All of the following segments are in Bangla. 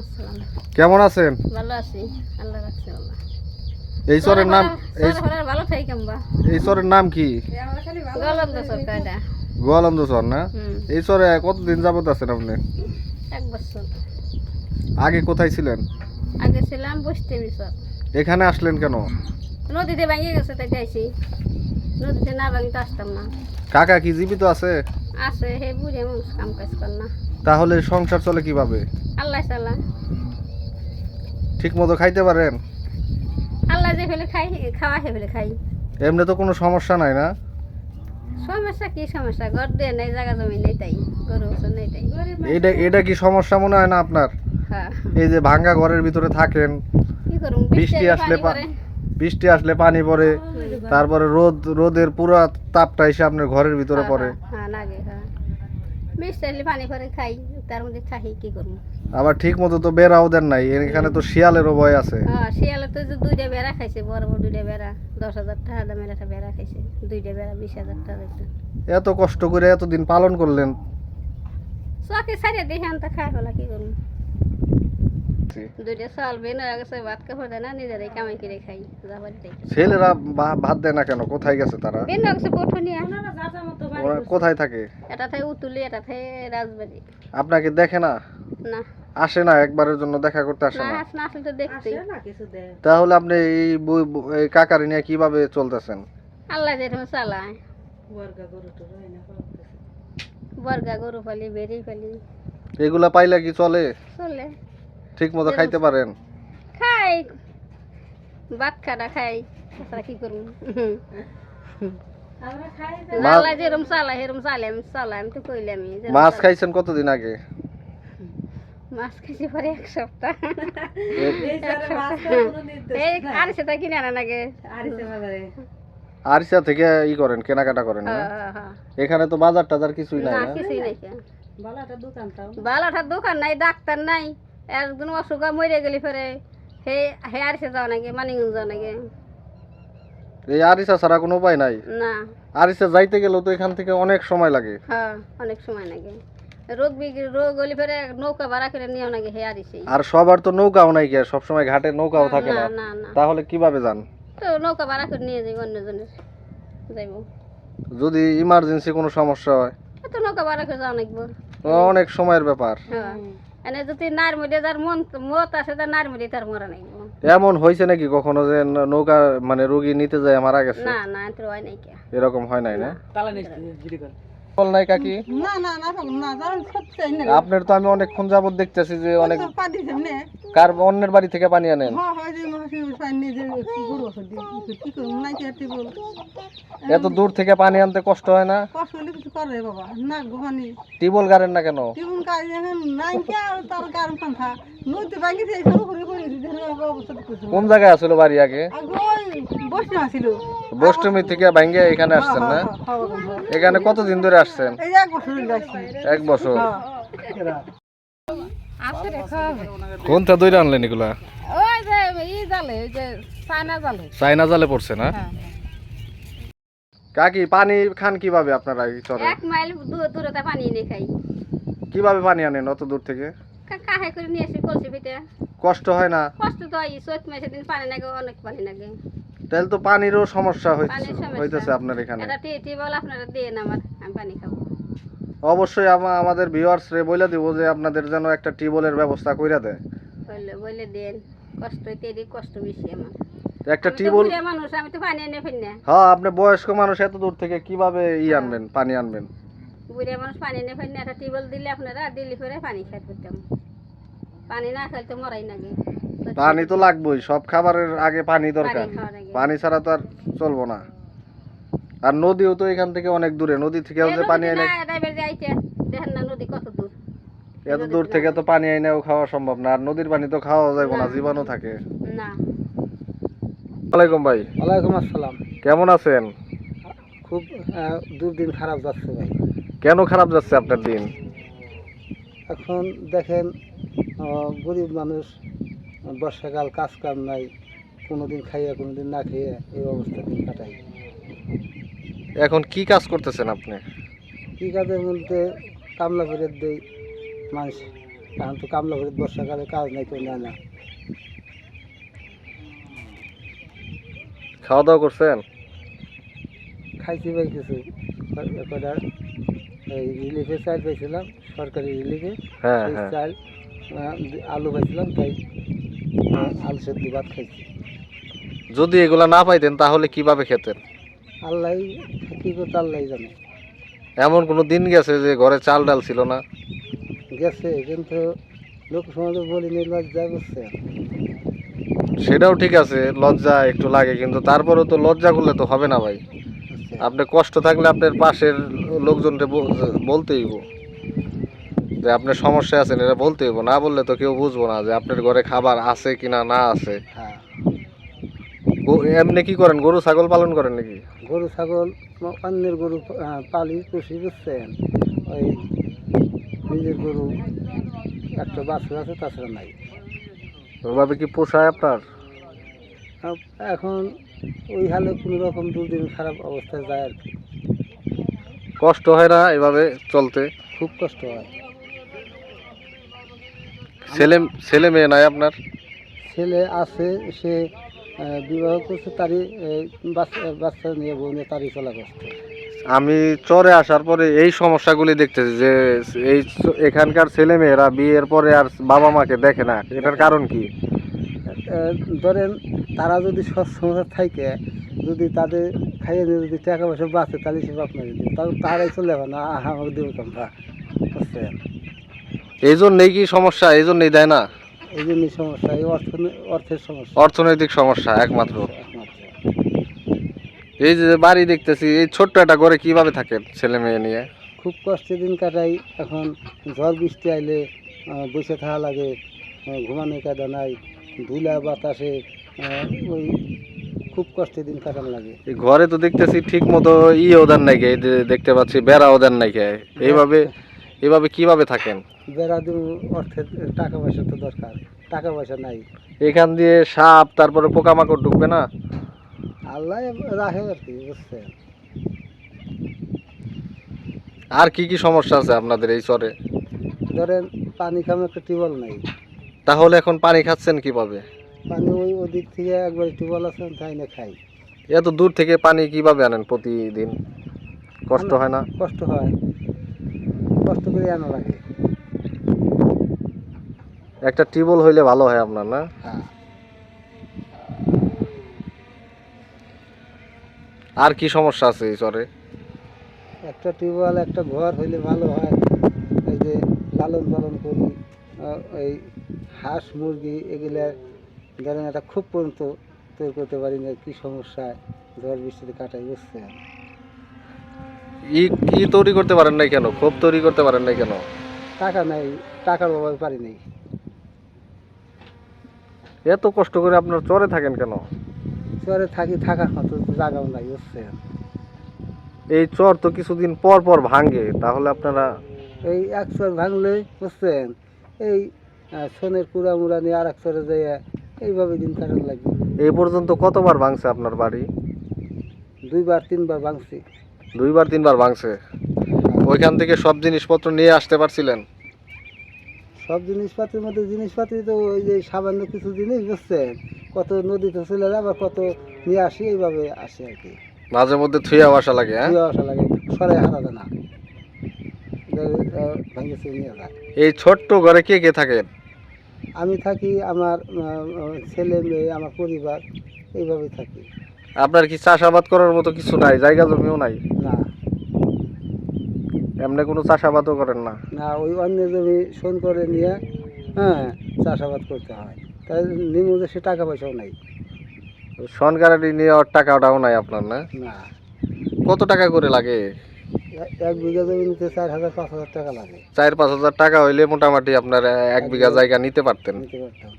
আসসালাম। কেমন আছেন? ভালো আছি আল্লাহ রাখছে আল্লাহ এই নাম এই নাম কি? গোয়ালন্দ না? এই কতদিন যাবত আছেন আপনি? আগে কোথায় ছিলেন? আগে ছিলাম বসতে এখানে আসলেন কেন? নদীতে ভেঙে গেছে তাই নদীতে না ভাঙি তো আসতাম না। কাকা কি জীবিত আছে? আছে হে বুড়ে মানুষ কাম কাজ কর না। তাহলে সংসার চলে কীভাবে? আল্লাহ সাল্লাহ ঠিক মতো খাইতে পারেন? আল্লাহ যে ফেলে খাই খাওয়া হে ফেলে খাই। এমনি তো কোনো সমস্যা নাই না? সমস্যা কি সমস্যা? ঘর দিয়ে নেই জায়গা জমি নেই তাই। গরু বছর নেই তাই। এটা এটা কি সমস্যা মনে হয় না আপনার? হ্যাঁ। এই যে ভাঙ্গা ঘরের ভিতরে থাকেন বৃষ্টি আসলে বৃষ্টি আসলে পানি পড়ে তারপরে রোদ রোদের পুরো তাপটা এসে আপনার ঘরের ভিতরে পড়ে। হ্যাঁ হ্যাঁ। বৃষ্টি পানি পরে খাই তার মধ্যে থাকি কি করব? আবার ঠিক মতো তো বেড়াও দেন নাই এখানে তো শিয়ালেরও ভয় আছে। হ্যাঁ শিয়ালে তো যে দুইটা বেড়া খাইছে বড় বড় দুইটা বেড়া দশ হাজার টাকা দামের একটা বেড়া খাইছে দুইটা বেড়া বিশ হাজার টাকা এত কষ্ট করে এতদিন পালন করলেন? চকে সারিয়ে দেখে আনতে খাই হলা কি করব? দুইটা চাল বেন হয়ে গেছে ভাত কাপড় দেয় না নিজেরাই কামাই করে খাই যা বাড়ি থেকে ছেলেরা ভাত দেয় না কেন? কোথায় গেছে তারা? বেন হয়ে গেছে পঠনিয়া ওরা কোথায় থাকে? এটা থাকে উতুলি এটা থাকে রাজবাড়ি। আপনাকে দেখে না? না। আসে না একবারের জন্য দেখা করতে আসে না আসলে তো তাহলে আপনি এই বই- কাকারি নিয়ে কীভাবে চলতেছেন? আল্লাহ যেরকম চালায়। বর্গা গরু পালি বেরি পালি। এগুলা পাইলে কি চলে? চলে। ঠিক মতো খাইতে পারেন? খাই। ভাত খাটা খাই। তাছাড়া কি করব? আমি মাছ খাইছেন কতদিন আগে? মাছ খাইছি পরে এক সপ্তাহ। এক সপ্তাহ। এই কিনে আনা লাগে আরিসা থেকে ই করেন কেনাকাটা করেন না হ্যাঁ, হ্যাঁ, হ্যাঁ। এখানে তো বাজার টাজার কিছুই নাই না কিছুই নাই। বালাটার দোকান নাই ডাক্তার নাই। একজন অসুখ মরে গেলি ফেরে। হে হে আর সে যাও নাকি মানিগঞ্জ যাও নাকি? এই আরিসা ছাড়া কোনো উপায় নাই। না। আরিসা যাইতে গেলেও তো এখান থেকে অনেক সময় লাগে। হ্যাঁ অনেক সময় লাগে। রোগ বিক্রি রোগ হলে ফেরে নৌকা ভাড়া করে নিও নাকি হে আর এসে আর সবার তো নৌকাও নাই কে সবসময় ঘাটে নৌকাও থাকে না। না না তাহলে কীভাবে যান? তো নৌকা ভাড়া করে নিয়ে যাই অন্যজনের যাইব। যদি ইমার্জেন্সি কোনো সমস্যা হয়। তো নৌকা ভাড়া করে যাও নাকবো অনেক সময়ের ব্যাপার। হ্যাঁ। এনে যদি নার মধ্যে যার মন মত আছে তার নার মধ্যে তার মরা নাই এমন হয়েছে নাকি কখনো যে নৌকা মানে রোগী নিতে যায় মারা গেছে? না না এত হয় নাই কে। এরকম হয় নাই না? নাই কাকি? না না না না জান সত্যি চাই না আপনার তো আমি অনেকক্ষণ যাবত দেখতেছি যে অনেক সামনে কার অন্যের বাড়ি থেকে পানি আনেন? হ্যাঁ হয় পানি এত দূর থেকে পানি আনতে কষ্ট হয় না? কষ্ট হলে কিছু করে বাবা না গোহানি টিউবওয়েল গাড়েন না কেন? কোন জায়গায় আসলো বাড়ি আগে? বষ্টমী থেকে ভাঙ্গে এখানে আসছেন না? এখানে কতদিন ধরে আসছেন? এক বছর যাচ্ছি এক বছর। আছে রে খাবে কোনটা দইরা আনলেন এগুলা? ওই যে ই জালে ওই যে চায়না জালে। চাইনা জালে পড়ছে না? হ্যাঁ। কাকি পানি খান কীভাবে আপনারা এই চরে? এক মাইল দূরতে পানি এনে খাই। কীভাবে পানি আনেন অত দূর থেকে? কাহে করে নিয়ে আসি কলসি পিঠে কষ্ট হয় না? কষ্ট তো হয় চৈত মাসের দিন পানি লাগে অনেক পানি লাগে তাহলে তো পানিরও সমস্যা হইতেছে আপনার এখানে। এটা টিউবওয়েল আপনারা দিয়ে আমার আমি পানি খাব। অবশ্যই আমা- আমাদের ভিউয়ার্স রে বলে দিব যে আপনাদের যেন একটা টিউবওয়েলের ব্যবস্থা কইরা দেয়। বললে দেন কষ্ট হইতে কষ্ট বেশি আমার। একটা টিউবওয়েল মানুষ আমি তো পানি এনে ফেলি না। হ্যাঁ আপনি বয়স্ক মানুষ এত দূর থেকে কীভাবে ই আনবেন পানি আনবেন? বুড়া মানুষ পানি এনে ফেলি না একটা টিউবওয়েল দিলে আপনারা দিল্লি করে পানি খাইতে পারতাম পানি না খাইলে তো মরাই নাগে পানি তো লাগবেই সব খাবারের আগে পানি দরকার। পানি ছাড়া তো আর চলবো না। আর নদীও তো এখান থেকে অনেক দূরে নদী থেকেও যে পানি এনে দেখেন না নদী কত দূর। এত দূর থেকে তো পানি এনেও খাওয়া সম্ভব না আর নদীর পানি তো খাওয়া যাবে না না। জীবাণু থাকে। না। ওয়ালাইকুম ভাই। ওয়ালাইকুম আসসালাম। কেমন আছেন? খুব দুর্দিন খারাপ যাচ্ছে ভাই। কেন খারাপ যাচ্ছে আপনার দিন? এখন দেখেন আহ, গরিব মানুষ বর্ষাকাল কাজ কাম নাই কোনো কোনোদিন খাইয়া কোনোদিন না খেয়ে এই অবস্থা দিন কাটাই। এখন কি কাজ করতেছেন আপনি? কী কাজের মধ্যে কামলা ফেরত দেই মানুষ। এখন তো কামলা করে বর্ষাকালে কাজ নাই কেউ নেয় না। খাওয়া দাওয়া করছেন? খাইছি ভাই কিছু। এই রিলিফে চাল পাইছিলাম সরকারি রিলিফে। হ্যাঁ সেই হ্যাঁ। চাল আলু পাইছিলাম তাই আলু সেদ্ধ ভাত খাইছি। যদি এগুলা না পাইতেন তাহলে কীভাবে খেতেন? আল্লাহ কি করতে আল্লাহ জানে। এমন কোনো দিন গেছে যে ঘরে চাল ডাল ছিল না? গেছে কিন্তু লোক সমাজে বলি যা করছে সেটাও ঠিক আছে লজ্জা একটু লাগে কিন্তু তারপরেও তো লজ্জা করলে তো হবে না ভাই। আচ্ছা। আপনি কষ্ট থাকলে আপনার পাশের লোকজনকে বলতেই যে আপনার সমস্যা আছেন এটা বলতে হইব। না বললে তো কেউ বুঝব না যে আপনার ঘরে খাবার আছে কিনা না না আছে। হ্যাঁ। এমনি কি করেন? গরু ছাগল পালন করেন নাকি? গরু ছাগল অন্যের গরু পালি পুষি বুঝছেন? ওই নিজের গরু একটা বাছুর আছে তাছাড়া নাই। ওভাবে কি পোষায় আপনার? এখন ওই হালে কোনো রকম দুদিন খারাপ অবস্থায় যায় আর কি। কষ্ট হয় না এভাবে চলতে? খুব কষ্ট হয়। ছেলে ছেলে মেয়ে নাই আপনার? ছেলে আছে সে বিবাহ করছে তারই বাচ্চা নিয়ে বউ নিয়ে তারই চলা করছে আমি চরে আসার পরে এই সমস্যাগুলি দেখতেছি যে এই এখানকার ছেলে মেয়েরা বিয়ের পরে আর বাবা মাকে দেখে না। এটার কারণ কি? ধরেন তারা যদি সচ্ছলতা থাকে যদি তাদের খাইয়ে নিয়ে যদি টাকা পয়সা বাঁচে তাহলে সে বাপ দিবে তাহলে তারাই চলে যাবে না আহা আমাকে দেবে তোমরা বুঝছেন? এই জন্যই কি সমস্যা? এই জন্যই দেয় না? এই জন্যই সমস্যা এই অর্থ অর্থের সমস্যা। অর্থনৈতিক সমস্যা একমাত্র। এই যে বাড়ি দেখতেছি এই ছোট্ট একটা ঘরে কীভাবে থাকেন ছেলে মেয়ে নিয়ে? খুব কষ্টে দিন কাটাই এখন ঝড় বৃষ্টি আইলে বসে থাকা লাগে আহ, ঘুমানোর কায়দা নাই ধুলা বাতাসে ওই খুব কষ্টে দিন কাটানো লাগে। এই ঘরে তো দেখতেছি ঠিক মতো ই ওদের নাই এই যে দেখতে পাচ্ছি বেড়া ওদের নাই এইভাবে এইভাবে কীভাবে থাকেন? বেড়া দিন অর্থের টাকা পয়সা তো দরকার টাকা পয়সা নাই। এখান দিয়ে সাপ তারপরে পোকামাকড় ঢুকবে না? আল্লাহ রাখে আর কি বুঝছেন? আর কি কি সমস্যা আছে আপনাদের এই চরে? ধরেন পানি খামে একটা টিউবওয়েল নাই। তাহলে এখন পানি খাচ্ছেন কীভাবে? পানি ওই ওদিক থেকে একবার টিউবওয়েল আছে তাই না খাই। এত দূর থেকে পানি কীভাবে আনেন প্রতিদিন? কষ্ট হয় না? কষ্ট হয়। কষ্ট করে আনা লাগে। একটা টিউবওয়েল হইলে ভালো হয় আপনার না? হ্যাঁ। আর কি সমস্যা আছে এই চরে? একটা টিউবওয়েল একটা ঘর হইলে ভালো হয়। এই যে লালন পালন করি এই হাঁস মুরগি এগুলা ধরেন একটা খুব পর্যন্ত তৈরি করতে পারি না কী সমস্যায় ঝড় বৃষ্টিতে কাটাই বুঝছে ই কি তৈরি করতে পারেন নাই কেন? ক্ষোভ তৈরি করতে পারেন নাই কেন? টাকা নাই টাকার অভাবে পারি নাই। এত কষ্ট করে আপনার চরে থাকেন কেন? শহরে থাকি থাকার মতো জায়গাও নাই বুঝছে এই চর তো কিছুদিন পর পর ভাঙ্গে তাহলে আপনারা এই এক চর ভাঙলে বুঝছেন? এই সোনের কুড়া মুড়া নিয়ে আর এক চরে যাইয়া এইভাবে দিন কাটানো লাগবে। এই পর্যন্ত কতবার ভাঙছে আপনার বাড়ি? দুইবার তিনবার ভাঙছি। দুইবার তিনবার ভাঙছে। ওইখান থেকে সব জিনিসপত্র নিয়ে আসতে পারছিলেন? সব জিনিসপাতির মধ্যে জিনিসপাতি তো ওই যে সামান্য কিছু জিনিস বুঝছেন? কত নদীতে চলে যায় আবার কত নিয়ে আসি এইভাবে আসে আর কি। মাঝে মধ্যে থুয়ে আসা লাগে হ্যাঁ? আসা লাগে সরাই হারা যায়। না এই ছোট্ট ঘরে কে কে থাকেন? আমি থাকি আমার ছেলে মেয়ে আমার পরিবার এইভাবে থাকি। আপনার কি চাষাবাদ করার মতো কিছু নাই? জায়গা জমিও নাই? না। এমনি কোনো চাষাবাদও করেন না? না ওই অন্য জমি শোন করে নিয়ে হ্যাঁ চাষাবাদ করতে হয়। তাই নিম্ন সে টাকা পয়সাও নাই। সনকারি নিয়ে ওর টাকাটাও নাই আপনার না? না। কত টাকা করে লাগে? এক বিঘা জমি নিতে চার হাজার পাঁচ হাজার টাকা লাগে। চার পাঁচ হাজার টাকা হইলে মোটামুটি আপনার এক বিঘা জায়গা নিতে পারতেন। নিতে পারতাম।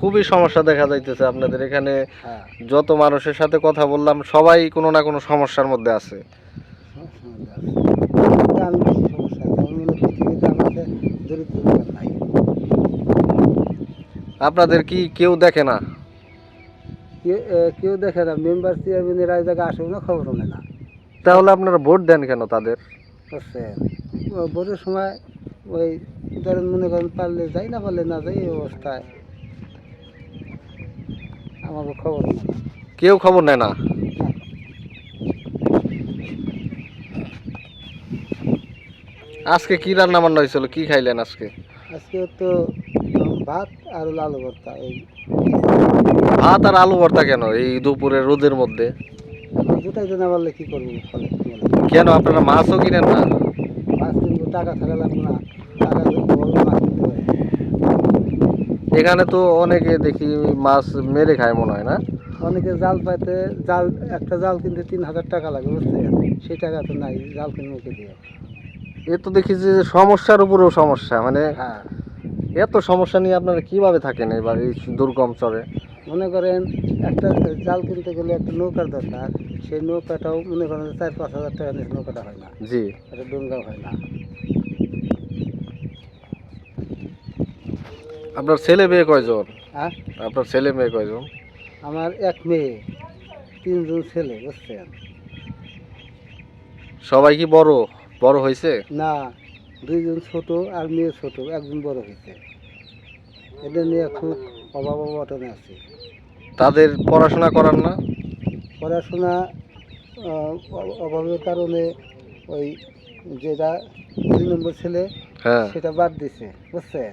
খুবই সমস্যা দেখা যাইতেছে আপনাদের এখানে। হ্যাঁ। যত মানুষের সাথে কথা বললাম সবাই কোনো না কোনো সমস্যার মধ্যে আছে। আপনাদের কি কেউ দেখে না? কেউ দেখে না। মেম্বার চেয়ারম্যানের এই জায়গায় আসেও না খবরও নেয় না। তাহলে আপনারা ভোট দেন কেন তাদের? ও সময় ওই ধরেন মনে করেন পারলে যাই না পারলে না যাই এই অবস্থায় আমাকে খবর কেউ খবর নেয় না? আজকে কি রান্না বান্না হয়েছিল? কি খাইলেন আজকে? আজকে তো ভাত আর আলু ভর্তা এই। ভাত আর আলু ভর্তা কেন? এই দুপুরে রোদের মধ্যে। দুটাই না পারলে কী করব ফলে কেন আপনারা মাছও কিনেন না? মাছ কিনবো টাকা থাকা লাগবে না। টাকা যদি বড় মাছ কিনতে পারে এখানে তো অনেকে দেখি মাছ মেরে খায় মনে হয় না। অনেকে জাল পাইতে জাল একটা জাল কিনতে তিন হাজার টাকা লাগে বুঝছেন? সেই টাকা তো নাই জাল কিনবো কে দিয়ে। এ তো দেখি যে সমস্যার উপরেও সমস্যা মানে হ্যাঁ। এত সমস্যা নিয়ে আপনারা কীভাবে থাকেন এবার এই দুর্গম চরে? মনে করেন একটা জাল কিনতে গেলে একটা নৌকার দরকার সেই নৌকাটাও মনে করেন চার পাঁচ হাজার টাকা নিয়ে নৌকাটা হয় না। জি। একটা ডুঙ্গা হয় না। আপনার ছেলে মেয়ে কয়জন? হ্যাঁ? আপনার ছেলে মেয়ে কয়জন? আমার এক মেয়ে তিনজন ছেলে বুঝছেন? সবাই কি বড়? বড় হয়েছে? না দুইজন ছোট আর মেয়ে ছোট একজন বড় হয়েছে। এটা নিয়ে খুব অভাব অবটনে আছে। তাদের পড়াশোনা করান না? পড়াশোনা অভাবের কারণে ওই যেটা দুই নম্বর ছেলে হ্যাঁ। সেটা বাদ দিছে বুঝছেন?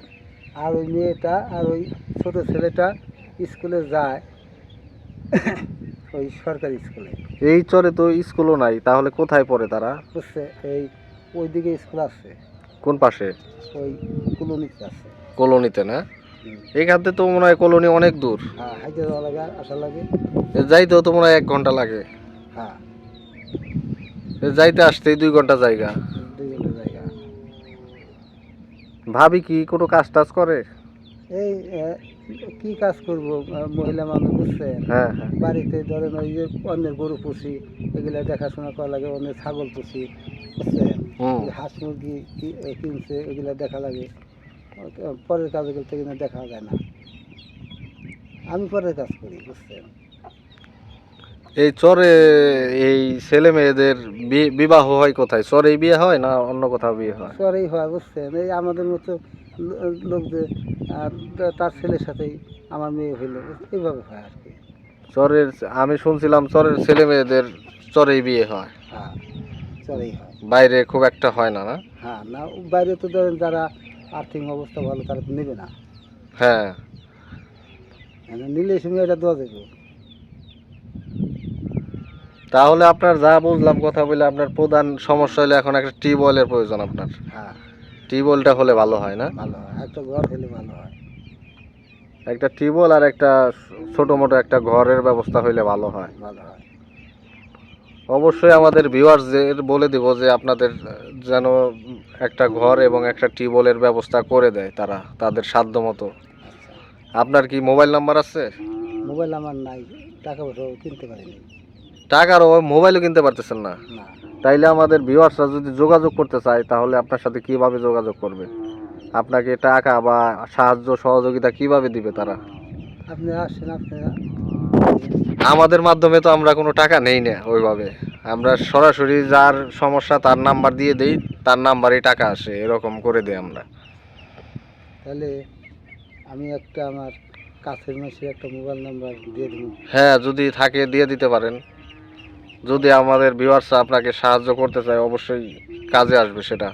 আর ওই মেয়েটা আর ওই ছোট ছেলেটা স্কুলে যায়। ওই সরকারি স্কুলে। এই চরে তো স্কুলও নাই তাহলে কোথায় পড়ে তারা? বুঝছে এই ওইদিকে স্কুল আছে। কোন পাশে? ওই কলোনিতে আছে। কলোনিতে না। এখান থেকে তো মনে হয় কলোনি অনেক দূর। হ্যাঁ হাইতে যাওয়া লাগে আসা লাগে। যাইতেও তো মনে হয় এক ঘণ্টা লাগে। হ্যাঁ। যাইতে আসতেই দুই দুই ঘণ্টা জায়গা। ভাবি কি কোনো কাজ টাজ করে? এই কি কাজ করব? মহিলা মানুষ বুঝছেন? হ্যাঁ হ্যাঁ। বাড়িতে ধরেন ওই যে অন্যের গরু পুষি এগুলা দেখাশোনা করা লাগে অন্যের ছাগল পুষি বুঝছেন? হাঁস মুরগি কি- কিনছে এগুলো দেখা লাগে। পরের কাজে কিনা দেখা যায় না। আমি পরের কাজ করি বুঝছেন? এই চরে এই ছেলে মেয়েদের বিবাহ হয় কোথায়? চরেই বিয়ে হয় না অন্য কোথাও বিয়ে হয়? চরেই হয় বুঝছেন? এই আমাদের মতো লো- লোক যে তার ছেলের সাথেই আমার মেয়ে হইল এইভাবে হয় আর কি। চরের আমি শুনছিলাম চরের ছেলে মেয়েদের চরেই বিয়ে হয়। হ্যাঁ চরেই হয়। বাইরে খুব একটা হয় না না? হ্যাঁ না বাইরে তো ধরেন যারা আর্থিক অবস্থা ভালো তারা তো নেবে না। হ্যাঁ। মানে নিলে সে মেয়েটা দেওয়া যাবে। তাহলে আপনার যা বুঝলাম কথা বলে আপনার প্রধান সমস্যা হলে এখন একটা টিউবওয়েলের প্রয়োজন আপনার। হ্যাঁ। টিউবওয়েলটা হলে ভালো হয় না? ভালো হয় একটা ঘর হলে ভালো হয়। একটা টিউবওয়েল আর একটা ছোট মোটো একটা ঘরের ব্যবস্থা হইলে ভালো হয়। ভালো হয়। অবশ্যই আমাদের ভিউয়ার্সদের বলে দেব যে আপনাদের যেন একটা ঘর এবং একটা টিউবওয়েলের ব্যবস্থা করে দেয় তারা তাদের সাধ্য মতো। আচ্ছা। আপনার কি মোবাইল নাম্বার আছে? মোবাইল আমার নাই টাকা পয়সা কিনতে পারিনি। টাকার ও মোবাইলও কিনতে পারতেছেন না। তাইলে আমাদের ভিউয়ার্সরা যদি যোগাযোগ করতে চায় তাহলে আপনার সাথে কীভাবে যোগাযোগ করবে? আপনাকে টাকা বা সাহায্য সহযোগিতা কীভাবে দিবে তারা? আপনি আসছেন আপনারা আমাদের মাধ্যমে তো আমরা কোনো টাকা নেই না ওইভাবে। আমরা সরাসরি যার সমস্যা তার নাম্বার দিয়ে দেই তার নাম্বারেই টাকা আসে এরকম করে দিই আমরা। তাহলে আমি একটা আমার কাছের মেসে একটা মোবাইল নাম্বার দিয়ে দিই হ্যাঁ যদি থাকে দিয়ে দিতে পারেন। যদি আমাদের ভিউয়ার্স আপনাকে সাহায্য করতে চায় অবশ্যই কাজে আসবে সেটা।